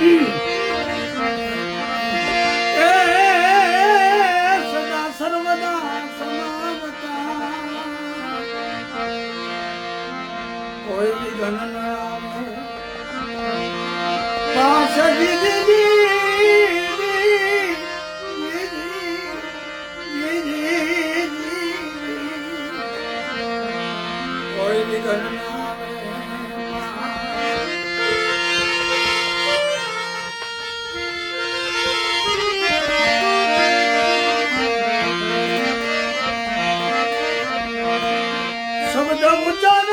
Mm.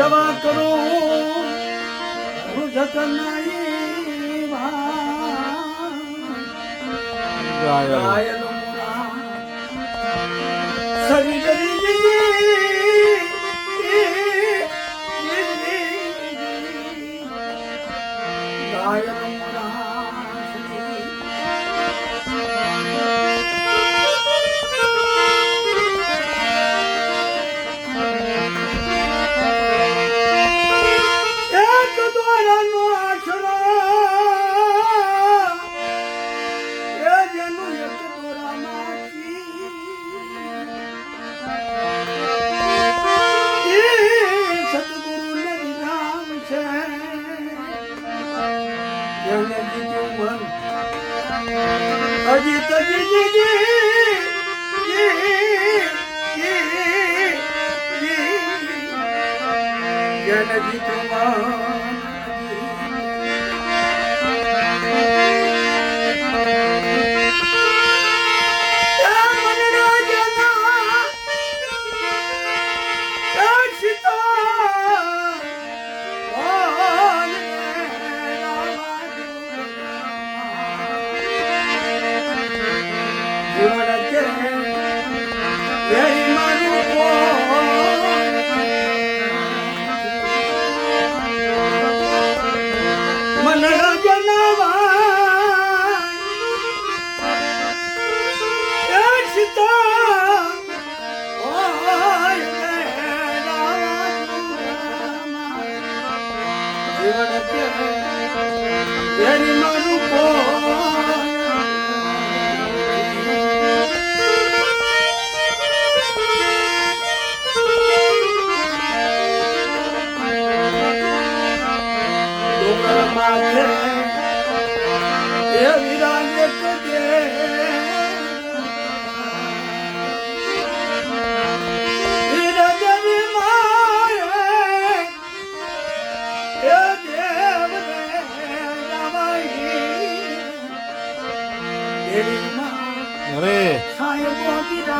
દવા કરું. હું જતન શરીર ગાય અજીત જીજી જનજી તુમા Happy birthday.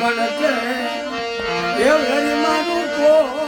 મન છે એ મારું કોઈ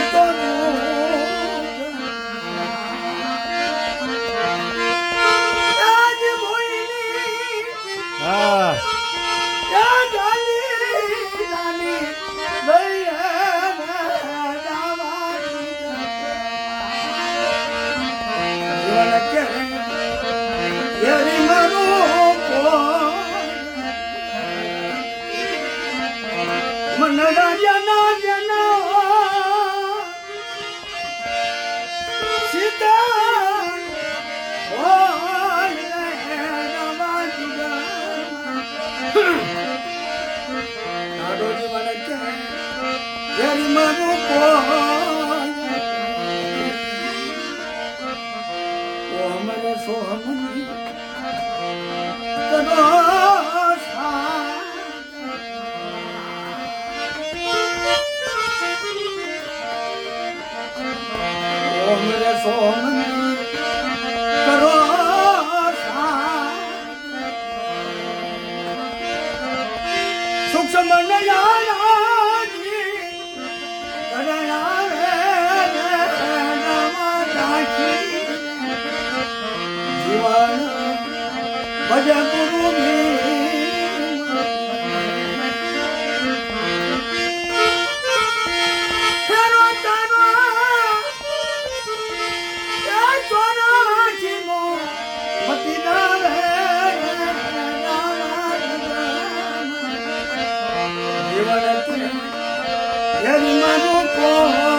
Yarın સોમ કરો સુખ સમય やわれて山